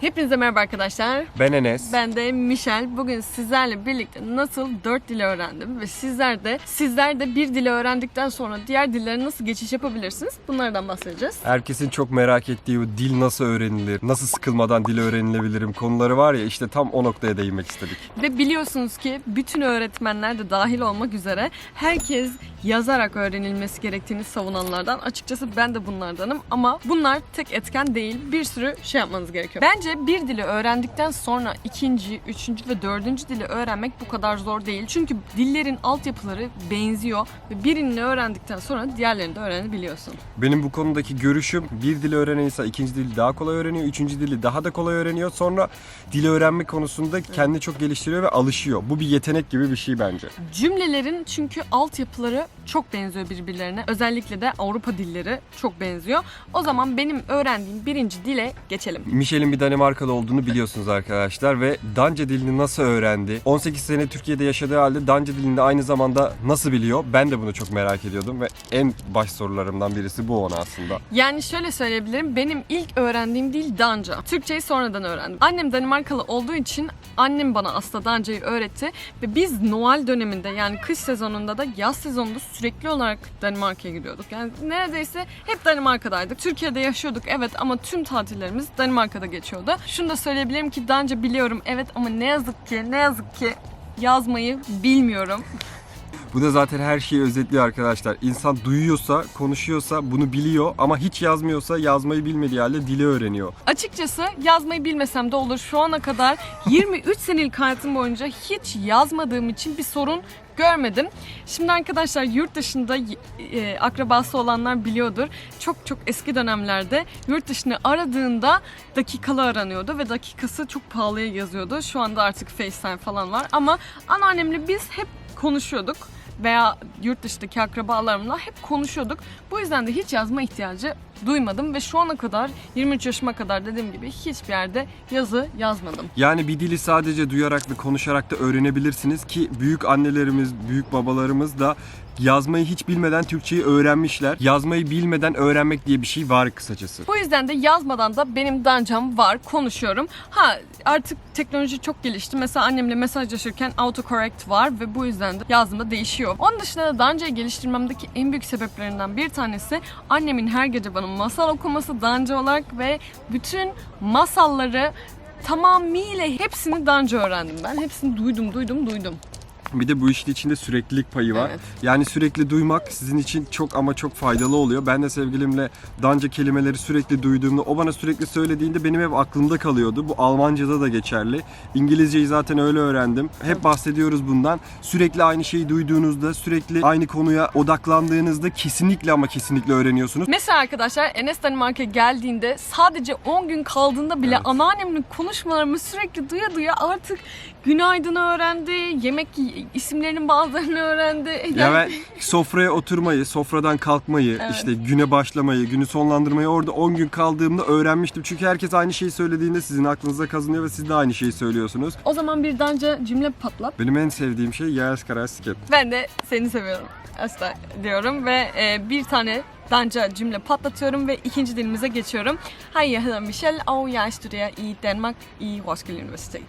Hepinize merhaba arkadaşlar. Ben Enes. Ben de Michel. Bugün sizlerle birlikte nasıl dört dili öğrendim ve sizler de sizler de bir dili öğrendikten sonra diğer dillere nasıl geçiş yapabilirsiniz? Bunlardan bahsedeceğiz. Herkesin çok merak ettiği o dil nasıl öğrenilir, nasıl sıkılmadan dil öğrenilebilirim konuları var ya işte tam o noktaya değinmek istedik. Ve biliyorsunuz ki bütün öğretmenler de dahil olmak üzere herkes yazarak öğrenilmesi gerektiğini savunanlardan. Açıkçası ben de bunlardanım ama bunlar tek etken değil. Bir sürü şey yapmanız gerekiyor. Bence bir dili öğrendikten sonra ikinci, üçüncü ve dördüncü dili öğrenmek bu kadar zor değil. Çünkü dillerin altyapıları benziyor ve birini öğrendikten sonra diğerlerini de öğrenebiliyorsun. Benim bu konudaki görüşüm bir dili öğrenen insan ikinci dili daha kolay öğreniyor, üçüncü dili daha da kolay öğreniyor. Sonra dili öğrenme konusunda kendini çok geliştiriyor ve alışıyor. Bu bir yetenek gibi bir şey bence. Cümlelerin çünkü altyapıları çok benziyor birbirlerine. Özellikle de Avrupa dilleri çok benziyor. O zaman benim öğrendiğim birinci dile geçelim. Michel'in bir Danimarkalı olduğunu biliyorsunuz arkadaşlar ve Danca dilini nasıl öğrendi? 18 sene Türkiye'de yaşadığı halde Danca dilini aynı zamanda nasıl biliyor? Ben de bunu çok merak ediyordum ve en baş sorularımdan birisi bu ona aslında. Yani şöyle söyleyebilirim. Benim ilk öğrendiğim dil Danca. Türkçeyi sonradan öğrendim. Annem Danimarkalı olduğu için annem bana aslında Danca'yı öğretti. Ve biz Noel döneminde yani kış sezonunda da yaz sezonunda sürekli olarak Danimarka'ya gidiyorduk. Yani neredeyse hep Danimarka'daydık. Türkiye'de yaşıyorduk evet ama tüm tatillerimiz Danimarka'da geçiyordu. Şunu da söyleyebilirim ki Danca biliyorum evet ama ne yazık ki ne yazık ki yazmayı bilmiyorum. Bu da zaten her şeyi özetliyor arkadaşlar. İnsan duyuyorsa, konuşuyorsa bunu biliyor ama hiç yazmıyorsa yazmayı bilmediği halde dili öğreniyor. Açıkçası yazmayı bilmesem de olur. Şu ana kadar 23 senelik hayatım boyunca hiç yazmadığım için bir sorun görmedim. Şimdi arkadaşlar yurt dışında e, akrabası olanlar biliyordur. Çok çok eski dönemlerde yurt dışını aradığında dakikalı aranıyordu ve dakikası çok pahalıya yazıyordu. Şu anda artık FaceTime falan var ama anneannemle biz hep konuşuyorduk veya yurt dışındaki akrabalarımla hep konuşuyorduk. Bu yüzden de hiç yazma ihtiyacı duymadım ve şu ana kadar 23 yaşıma kadar dediğim gibi hiçbir yerde yazı yazmadım. Yani bir dili sadece duyarak ve konuşarak da öğrenebilirsiniz ki büyük annelerimiz, büyük babalarımız da yazmayı hiç bilmeden Türkçeyi öğrenmişler. Yazmayı bilmeden öğrenmek diye bir şey var kısacası. Bu yüzden de yazmadan da benim dancam var, konuşuyorum. Ha artık teknoloji çok gelişti. Mesela annemle mesajlaşırken autocorrect var ve bu yüzden de yazdığımda değişiyor. Onun dışında da dancayı geliştirmemdeki en büyük sebeplerinden bir tanesi annemin her gece bana masal okuması danca olarak ve bütün masalları tamamıyla hepsini danca öğrendim ben. Hepsini duydum, duydum, duydum. Bir de bu işin içinde süreklilik payı var. Evet. Yani sürekli duymak sizin için çok ama çok faydalı oluyor. Ben de sevgilimle Danca kelimeleri sürekli duyduğumda, o bana sürekli söylediğinde benim hep aklımda kalıyordu. Bu Almanca'da da geçerli. İngilizceyi zaten öyle öğrendim. Hep bahsediyoruz bundan. Sürekli aynı şeyi duyduğunuzda, sürekli aynı konuya odaklandığınızda kesinlikle ama kesinlikle öğreniyorsunuz. Mesela arkadaşlar Enes Danimarka'ya geldiğinde sadece 10 gün kaldığında bile Evet. anneannemin konuşmalarımı sürekli duya duya artık günaydın öğrendi, yemek isimlerinin bazılarını öğrendi. Ya ben sofraya oturmayı, sofradan kalkmayı, Evet. işte güne başlamayı, günü sonlandırmayı orada 10 gün kaldığımda öğrenmiştim. Çünkü herkes aynı şeyi söylediğinde sizin aklınıza kazınıyor ve siz de aynı şeyi söylüyorsunuz. O zaman bir danca cümle patlat. Benim en sevdiğim şey Yağız Karasket. Ben de seni seviyorum. Asla diyorum ve e, bir tane danca cümle patlatıyorum ve ikinci dilimize geçiyorum. Hej, jag heter Michelle og jeg studerer i Danmark i Roskilde Universitet.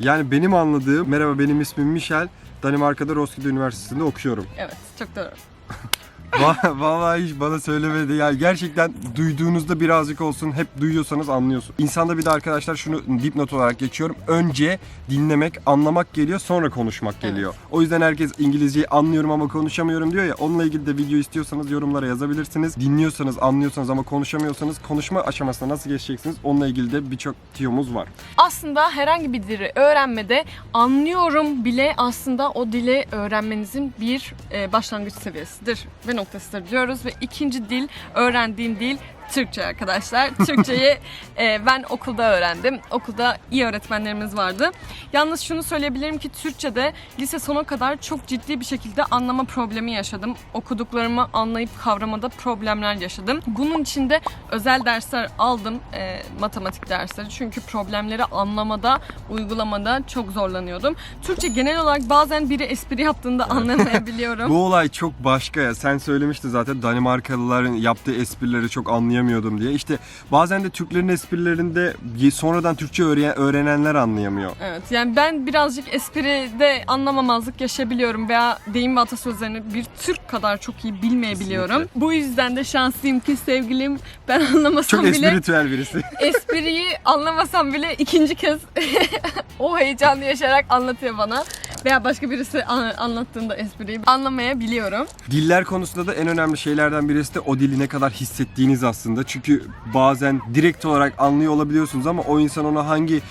Yani benim anladığım, merhaba benim ismim Michel, Danimarka'da Roskilde Üniversitesi'nde okuyorum. Evet, çok doğru. Va- Vallahi hiç bana söylemedi. Yani gerçekten duyduğunuzda birazcık olsun hep duyuyorsanız anlıyorsun. İnsanda bir de arkadaşlar şunu dipnot olarak geçiyorum. Önce dinlemek, anlamak geliyor sonra konuşmak geliyor. O yüzden herkes İngilizceyi anlıyorum ama konuşamıyorum diyor ya. Onunla ilgili de video istiyorsanız yorumlara yazabilirsiniz. Dinliyorsanız, anlıyorsanız ama konuşamıyorsanız konuşma aşamasına nasıl geçeceksiniz? Onunla ilgili de birçok tiyomuz var. Aslında herhangi bir dili öğrenmede anlıyorum bile aslında o dili öğrenmenizin bir e, başlangıç seviyesidir ve noktasıdır diyoruz ve ikinci dil öğrendiğim dil Türkçe arkadaşlar. Türkçeyi e, ben okulda öğrendim. Okulda iyi öğretmenlerimiz vardı. Yalnız şunu söyleyebilirim ki Türkçe'de lise sona kadar çok ciddi bir şekilde anlama problemi yaşadım. Okuduklarımı anlayıp kavramada problemler yaşadım. Bunun için de özel dersler aldım. e, matematik dersleri. Çünkü problemleri anlamada, uygulamada çok zorlanıyordum. Türkçe genel olarak bazen biri espri yaptığında anlamayabiliyorum. Bu olay çok başka ya. Sen söylemiştin zaten Danimarkalıların yaptığı esprileri çok anlayamıyorsun anlayamıyordum diye. İşte bazen de Türklerin esprilerinde sonradan Türkçe öğren- öğrenenler anlayamıyor. Evet yani ben birazcık espride anlamamazlık yaşayabiliyorum veya deyim ve atasözlerini bir Türk kadar çok iyi bilmeyebiliyorum. Kesinlikle. Bu yüzden de şanslıyım ki sevgilim ben anlamasam Çok bile espritüel birisi. espriyi anlamasam bile ikinci kez o heyecanı yaşayarak anlatıyor bana. Veya başka birisi an- anlattığında espriyi anlamayabiliyorum. Diller konusunda da en önemli şeylerden birisi de o dili ne kadar hissettiğiniz aslında. Çünkü bazen direkt olarak anlıyor olabiliyorsunuz ama o insan ona hangi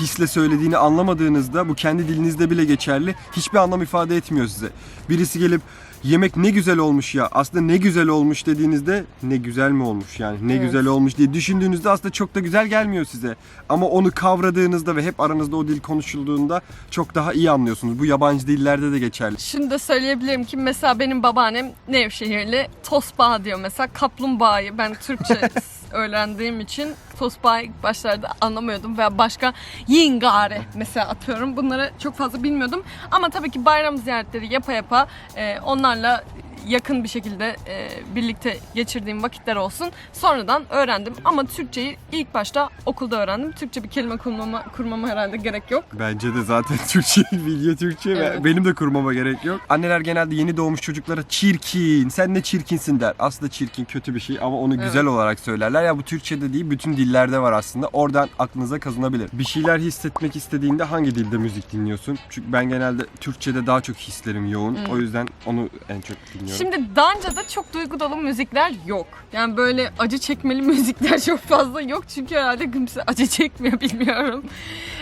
hisle söylediğini anlamadığınızda bu kendi dilinizde bile geçerli. Hiçbir anlam ifade etmiyor size. Birisi gelip yemek ne güzel olmuş ya aslında ne güzel olmuş dediğinizde ne güzel mi olmuş yani ne Evet. güzel olmuş diye düşündüğünüzde aslında çok da güzel gelmiyor size. Ama onu kavradığınızda ve hep aranızda o dil konuşulduğunda çok daha iyi anlıyorsunuz. Bu yabancı dillerde de geçerli. Şunu da söyleyebilirim ki mesela benim babaannem Nevşehirli tosbağa diyor mesela kaplumbağayı ben Türkçe öğrendiğim için tosbağa ilk başlarda anlamıyordum veya başka yingare mesela atıyorum. Bunları çok fazla bilmiyordum. Ama tabii ki bayram ziyaretleri yapa yapa e, onlarla yakın bir şekilde e, birlikte geçirdiğim vakitler olsun. Sonradan öğrendim ama Türkçeyi ilk başta okulda öğrendim. Türkçe bir kelime kurmama, kurmama herhalde gerek yok. Bence de zaten Türkçe, bilgi Türkçe ve Evet. benim de kurmama gerek yok. Anneler genelde yeni doğmuş çocuklara çirkin, sen ne çirkinsin der. Aslında çirkin kötü bir şey ama onu Evet. güzel olarak söylerler. Ya bu Türkçe'de değil bütün dillerde var aslında. Oradan aklınıza kazınabilir. Bir şeyler hissetmek istediğinde hangi dilde müzik dinliyorsun? Çünkü ben genelde Türkçe'de daha çok hislerim yoğun. Hmm. O yüzden onu en çok dinliyorum. Şimdi Danca'da çok duygu dolu müzikler yok. Yani böyle acı çekmeli müzikler çok fazla yok. Çünkü herhalde kimse acı çekmiyor bilmiyorum.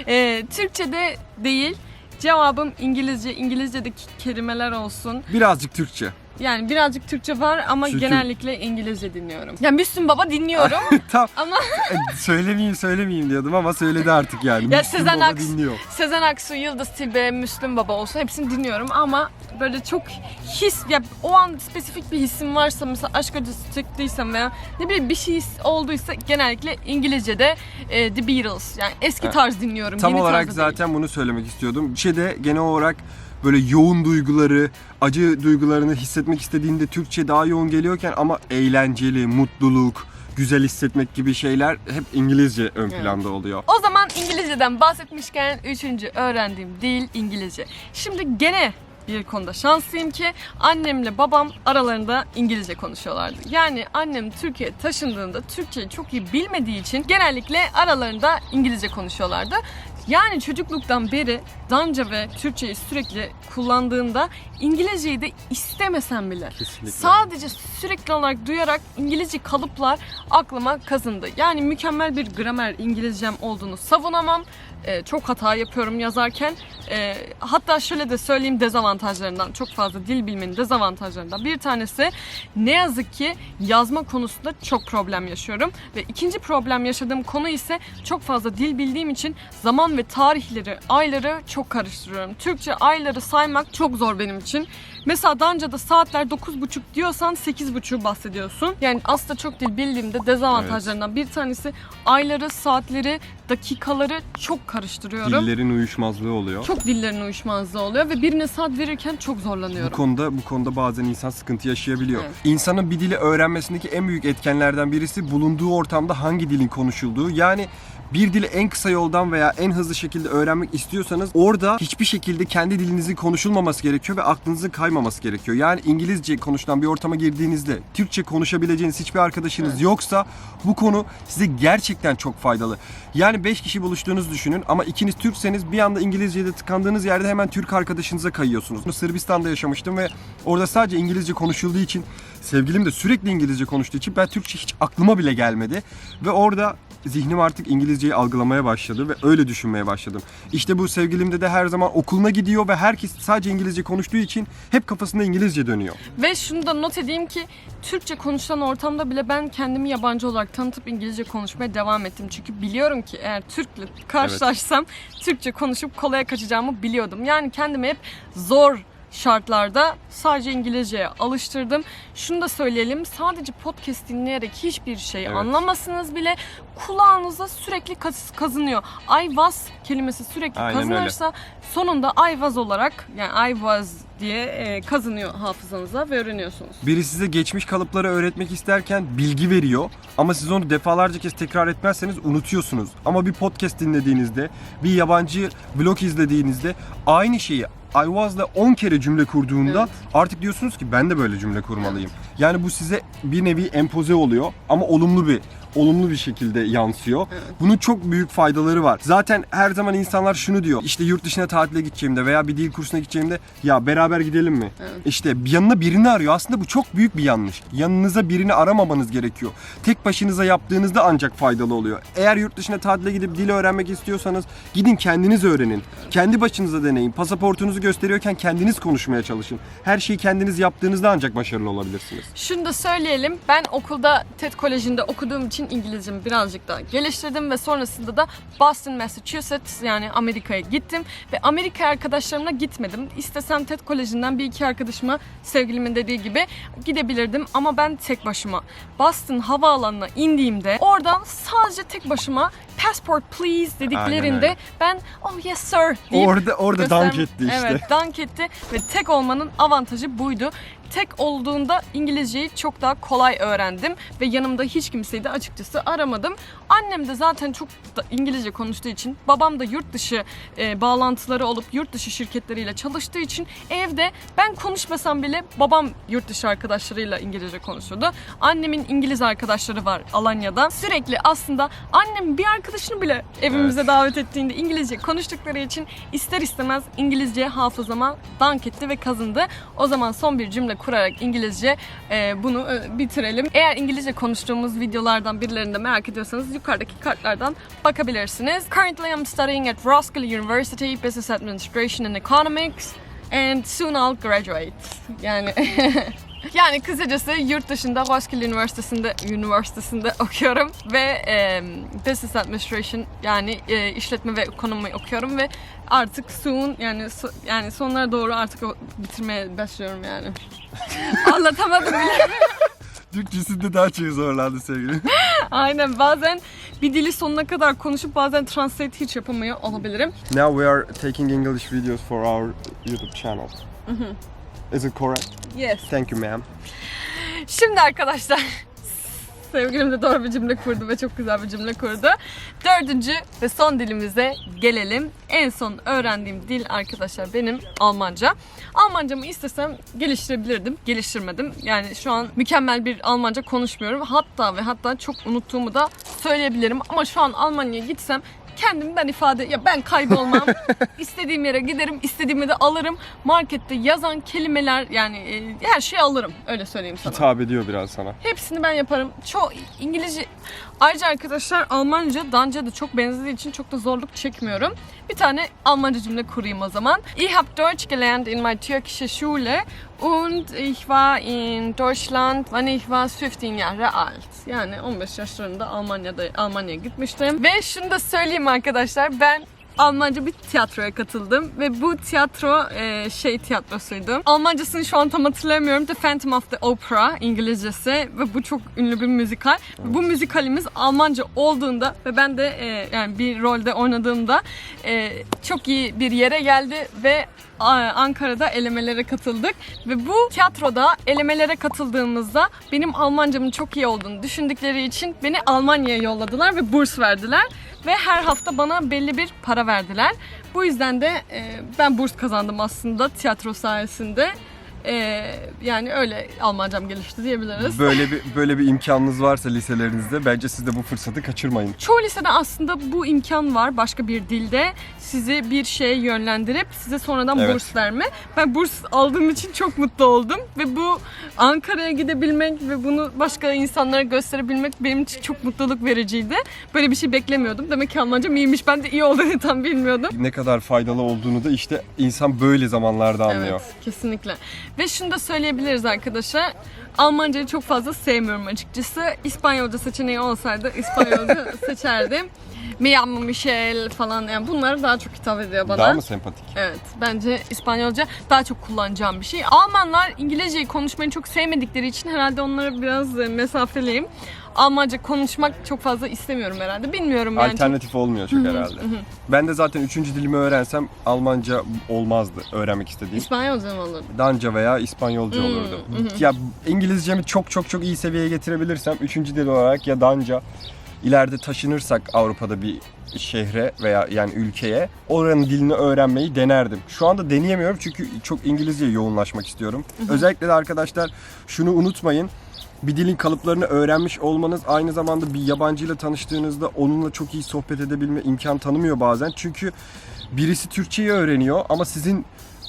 Ee, Türkçe'de değil. Cevabım İngilizce. İngilizce'deki kelimeler olsun. Birazcık Türkçe. Yani birazcık Türkçe var ama Çünkü- genellikle İngilizce dinliyorum. Ya Müslüm Baba dinliyorum Tam ama e, söylemeyeyim söylemeyeyim diyordum ama söyledi artık yani. Ya Müslüm Sezen Baba Aksu- dinliyor. Sezen Aksu, Yıldız Tilbe, Müslüm Baba olsa hepsini dinliyorum ama böyle çok his ya o an spesifik bir hissim varsa mesela aşk acısı çektiysem veya ne bileyim bir şey his olduysa genellikle İngilizce'de e, The Beatles yani eski tarz dinliyorum. Tam yeni olarak tarzda değil. zaten bunu söylemek istiyordum. Şeyde genel olarak böyle yoğun duyguları, acı duygularını hissetmek istediğinde Türkçe daha yoğun geliyorken ama eğlenceli, mutluluk, güzel hissetmek gibi şeyler hep İngilizce ön planda oluyor. O zaman İngilizceden bahsetmişken üçüncü öğrendiğim dil İngilizce. Şimdi gene bir konuda şanslıyım ki annemle babam aralarında İngilizce konuşuyorlardı. Yani annem Türkiye'ye taşındığında Türkçeyi çok iyi bilmediği için genellikle aralarında İngilizce konuşuyorlardı. Yani çocukluktan beri Danca ve Türkçeyi sürekli kullandığında İngilizceyi de istemesem bile Kesinlikle. Sadece sürekli olarak duyarak İngilizce kalıplar aklıma kazındı. Yani mükemmel bir gramer İngilizcem olduğunu savunamam. Ee, çok hata yapıyorum yazarken. Ee, hatta şöyle de söyleyeyim dezavantajlarından. Çok fazla dil bilmenin dezavantajlarından. Bir tanesi ne yazık ki yazma konusunda çok problem yaşıyorum. Ve ikinci problem yaşadığım konu ise çok fazla dil bildiğim için zaman ve tarihleri, ayları çok karıştırıyorum. Türkçe ayları saymak çok zor benim için. Mesela Danca'da saatler 9.30 diyorsan 8.30 bahsediyorsun. Yani aslında çok dil bildiğimde dezavantajlarından bir tanesi ayları, saatleri, dakikaları çok karıştırıyorum. Dillerin uyuşmazlığı oluyor. Çok dillerin uyuşmazlığı oluyor ve birine saat verirken çok Bu zorlanıyorum. konuda bu konuda bazen insan sıkıntı yaşayabiliyor. Evet. İnsanın bir dili öğrenmesindeki en büyük etkenlerden birisi bulunduğu ortamda hangi dilin konuşulduğu. Yani bir dili en kısa yoldan veya en hızlı şekilde öğrenmek istiyorsanız orada hiçbir şekilde kendi dilinizin konuşulmaması gerekiyor ve aklınızın kaymaması gerekiyor. Yani İngilizce konuşulan bir ortama girdiğinizde Türkçe konuşabileceğiniz hiçbir arkadaşınız Evet. yoksa bu konu size gerçekten çok faydalı. Yani 5 kişi buluştuğunuzu düşünün ama ikiniz Türkseniz bir anda İngilizce'de tıkandığınız yerde hemen Türk arkadaşınıza kayıyorsunuz. Sırbistan'da yaşamıştım ve orada sadece İngilizce konuşulduğu için sevgilim de sürekli İngilizce konuştuğu için ben Türkçe hiç aklıma bile gelmedi. Ve orada zihnim artık İngilizceyi algılamaya başladı ve öyle düşünmeye başladım. İşte bu sevgilimde de her zaman okuluna gidiyor ve herkes sadece İngilizce konuştuğu için hep kafasında İngilizce dönüyor. Ve şunu da not edeyim ki Türkçe konuşulan ortamda bile ben kendimi yabancı olarak tanıtıp İngilizce konuşmaya devam ettim. Çünkü biliyorum ki eğer Türk'le karşılaşsam Türkçe konuşup kolaya kaçacağımı biliyordum. Yani kendimi hep zor şartlarda sadece İngilizceye alıştırdım. Şunu da söyleyelim. Sadece podcast dinleyerek hiçbir şey Evet. anlamasanız bile kulağınıza sürekli kaz- kazınıyor. I was kelimesi sürekli Aynen öyle. kazınırsa sonunda I was olarak yani I was diye e, kazınıyor hafızanıza ve öğreniyorsunuz. Biri size geçmiş kalıpları öğretmek isterken bilgi veriyor ama siz onu defalarca kez tekrar etmezseniz unutuyorsunuz. Ama bir podcast dinlediğinizde, bir yabancı vlog izlediğinizde aynı şeyi I was'la 10 kere cümle kurduğunda Evet. artık diyorsunuz ki ben de böyle cümle kurmalıyım. Yani bu size bir nevi empoze oluyor ama olumlu bir olumlu bir şekilde yansıyor. Bunun çok büyük faydaları var. Zaten her zaman insanlar şunu diyor. İşte yurt dışına tatile gideceğimde veya bir dil kursuna gideceğimde ya beraber gidelim mi? Evet. İşte yanına birini arıyor. Aslında bu çok büyük bir yanlış. Yanınıza birini aramamanız gerekiyor. Tek başınıza yaptığınızda ancak faydalı oluyor. Eğer yurt dışına tatile gidip dil öğrenmek istiyorsanız gidin kendiniz öğrenin. Kendi başınıza deneyin. Pasaportunuzu gösteriyorken kendiniz konuşmaya çalışın. Her şeyi kendiniz yaptığınızda ancak başarılı olabilirsiniz. Şunu da söyleyelim. Ben okulda TED Koleji'nde okuduğum için İngilizcemi birazcık daha geliştirdim ve sonrasında da Boston, Massachusetts yani Amerika'ya gittim ve Amerika arkadaşlarımla gitmedim. İstesem TED Koleji'nden bir iki arkadaşıma sevgilimin dediği gibi gidebilirdim ama ben tek başıma Boston havaalanına indiğimde oradan sadece tek başıma passport please dediklerinde öyle. ben oh yes sir deyip Orada orada gösterm- dank etti işte. Evet dank etti ve tek olmanın avantajı buydu. Tek olduğunda İngilizceyi çok daha kolay öğrendim ve yanımda hiç kimseyi de açıkçası aramadım. Annem de zaten çok da İngilizce konuştuğu için, babam da yurt dışı e, bağlantıları olup yurt dışı şirketleriyle çalıştığı için evde ben konuşmasam bile babam yurt dışı arkadaşlarıyla İngilizce konuşuyordu. Annemin İngiliz arkadaşları var Alanya'da. Sürekli aslında annem bir arkadaşını bile evimize Evet. davet ettiğinde İngilizce konuştukları için ister istemez İngilizce hafızama dank etti ve kazındı. O zaman son bir cümle kurarak İngilizce e, bunu e, bitirelim. Eğer İngilizce konuştuğumuz videolardan birilerini de merak ediyorsanız yukarıdaki kartlardan bakabilirsiniz. Currently I'm studying at Roskilde University Business Administration and Economics and soon I'll graduate. Yani Yani kısacası yurt dışında Roskilde Üniversitesi'nde üniversitesinde okuyorum ve e, Business Administration yani e, işletme ve ekonomi okuyorum ve artık soon yani so- yani sonlara doğru artık o- bitirmeye başlıyorum yani. Anlatamadım bile. Türkçesinde daha çok zorlandı sevgili. Aynen bazen bir dili sonuna kadar konuşup bazen translate hiç yapamıyor olabilirim. Now we are taking English videos for our YouTube channel. Is it correct? Yes. Thank you ma'am. Şimdi arkadaşlar sevgilim de doğru bir cümle kurdu ve çok güzel bir cümle kurdu. Dördüncü ve son dilimize gelelim. En son öğrendiğim dil arkadaşlar benim Almanca. Almancamı istesem geliştirebilirdim. Geliştirmedim. Yani şu an mükemmel bir Almanca konuşmuyorum. Hatta ve hatta çok unuttuğumu da söyleyebilirim. Ama şu an Almanya'ya gitsem kendimden ifade ya ben kaybolmam. istediğim yere giderim, istediğimi de alırım. Markette yazan kelimeler yani e, her şeyi alırım. Öyle söyleyeyim sana. Hitap ediyor biraz sana. Hepsini ben yaparım. Çoğu İngilizce ayrıca arkadaşlar Almanca Danca da çok benzediği için çok da zorluk çekmiyorum. Bir tane Almanca cümle kurayım o zaman. Ich habe Deutsch gelernt in my türkische Schule und ich war in Deutschland when ich war 15 Jahre alt. Yani 15 yaşlarında Almanya'da Almanya'ya gitmiştim. Ve şunu da söyleyeyim arkadaşlar ben Almanca bir tiyatroya katıldım ve bu tiyatro e, şey tiyatrosuydu. Almancasını şu an tam hatırlamıyorum. The Phantom of the Opera İngilizcesi ve bu çok ünlü bir müzikal. Bu müzikalimiz Almanca olduğunda ve ben de e, yani bir rolde oynadığımda e, çok iyi bir yere geldi ve Ankara'da elemelere katıldık ve bu tiyatroda elemelere katıldığımızda benim Almancamın çok iyi olduğunu düşündükleri için beni Almanya'ya yolladılar ve burs verdiler ve her hafta bana belli bir para verdiler. Bu yüzden de e, ben burs kazandım aslında tiyatro sayesinde. E, yani öyle Almancam gelişti diyebiliriz. Böyle bir böyle bir imkanınız varsa liselerinizde bence siz de bu fırsatı kaçırmayın. Çoğu lisede aslında bu imkan var başka bir dilde sizi bir şeye yönlendirip size sonradan Evet. burs verme. Ben burs aldığım için çok mutlu oldum ve bu Ankara'ya gidebilmek ve bunu başka insanlara gösterebilmek benim için çok mutluluk vericiydi. Böyle bir şey beklemiyordum. Demek ki Almancam iyiymiş. Ben de iyi olduğunu tam bilmiyordum. Ne kadar faydalı olduğunu da işte insan böyle zamanlarda anlıyor. Evet, kesinlikle. Ve şunu da söyleyebiliriz arkadaşlar. Almancayı çok fazla sevmiyorum açıkçası. İspanyolca seçeneği olsaydı İspanyolca seçerdim. Mi amo Michel falan yani bunlar daha çok hitap ediyor bana. Daha mı sempatik? Evet bence İspanyolca daha çok kullanacağım bir şey. Almanlar İngilizceyi konuşmayı çok sevmedikleri için herhalde onlara biraz e, mesafeliyim. Almanca konuşmak çok fazla istemiyorum herhalde. Bilmiyorum yani. Alternatif olmuyor çok herhalde. Ben de zaten üçüncü dilimi öğrensem Almanca olmazdı öğrenmek istediğim. İspanyolca mı olur? Danca veya İspanyolca Hmm, olurdu. Ya İngilizcemi çok çok çok iyi seviyeye getirebilirsem üçüncü dil olarak ya Danca ileride taşınırsak Avrupa'da bir şehre veya yani ülkeye oranın dilini öğrenmeyi denerdim. Şu anda deneyemiyorum çünkü çok İngilizceye yoğunlaşmak istiyorum. Özellikle de arkadaşlar şunu unutmayın. Bir dilin kalıplarını öğrenmiş olmanız aynı zamanda bir yabancıyla tanıştığınızda onunla çok iyi sohbet edebilme imkan tanımıyor bazen. Çünkü birisi Türkçeyi öğreniyor ama sizin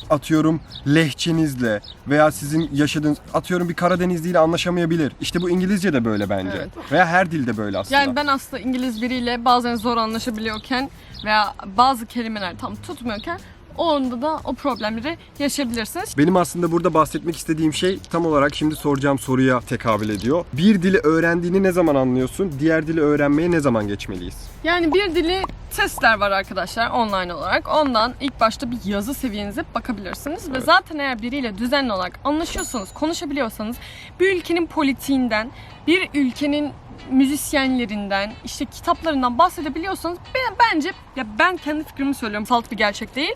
atıyorum lehçenizle veya sizin yaşadığınız atıyorum bir Karadenizliyle anlaşamayabilir. İşte bu İngilizce de böyle bence. Evet. Veya her dilde böyle aslında. Yani ben aslında İngiliz biriyle bazen zor anlaşabiliyorken veya bazı kelimeler tam tutmuyorken o anda da o problemleri yaşayabilirsiniz. Benim aslında burada bahsetmek istediğim şey tam olarak şimdi soracağım soruya tekabül ediyor. Bir dili öğrendiğini ne zaman anlıyorsun? Diğer dili öğrenmeye ne zaman geçmeliyiz? Yani bir dili testler var arkadaşlar online olarak. Ondan ilk başta bir yazı seviyenize bakabilirsiniz. Ve zaten eğer biriyle düzenli olarak anlaşıyorsanız, konuşabiliyorsanız bir ülkenin politiğinden, bir ülkenin müzisyenlerinden, işte kitaplarından bahsedebiliyorsanız ben, bence ya ben kendi fikrimi söylüyorum. Salt bir gerçek değil.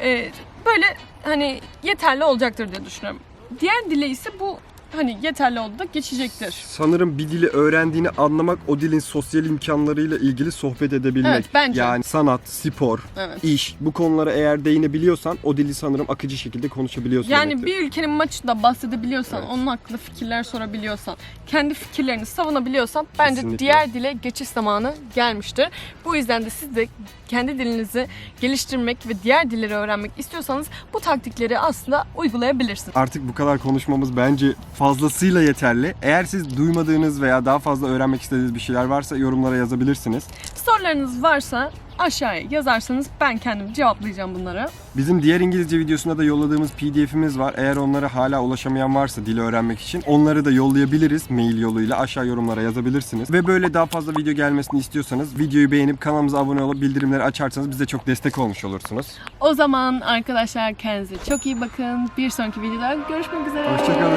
Ee, böyle hani yeterli olacaktır diye düşünüyorum. Diğer dile ise bu hani yeterli oldu da geçecektir. Sanırım bir dili öğrendiğini anlamak o dilin sosyal imkanlarıyla ilgili sohbet edebilmek. Evet, bence. Yani sanat, spor, Evet. iş bu konulara eğer değinebiliyorsan o dili sanırım akıcı şekilde konuşabiliyorsun Yani demektir. bir ülkenin maçında bahsedebiliyorsan, Evet. onun hakkında fikirler sorabiliyorsan, kendi fikirlerini savunabiliyorsan bence Kesinlikle. diğer dile geçiş zamanı gelmiştir. Bu yüzden de siz de kendi dilinizi geliştirmek ve diğer dilleri öğrenmek istiyorsanız bu taktikleri aslında uygulayabilirsiniz. Artık bu kadar konuşmamız bence fazlasıyla yeterli. Eğer siz duymadığınız veya daha fazla öğrenmek istediğiniz bir şeyler varsa yorumlara yazabilirsiniz. Sorularınız varsa aşağıya yazarsanız ben kendim cevaplayacağım bunları. Bizim diğer İngilizce videosuna da yolladığımız PDF'imiz var. Eğer onlara hala ulaşamayan varsa dili öğrenmek için onları da yollayabiliriz mail yoluyla. Aşağı yorumlara yazabilirsiniz. Ve böyle daha fazla video gelmesini istiyorsanız videoyu beğenip kanalımıza abone olup bildirimleri açarsanız bize çok destek olmuş olursunuz. O zaman arkadaşlar kendinize çok iyi bakın. Bir sonraki videoda görüşmek üzere. Hoşçakalın.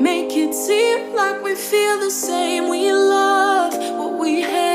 Make it seem like we feel the same. We love what we hate.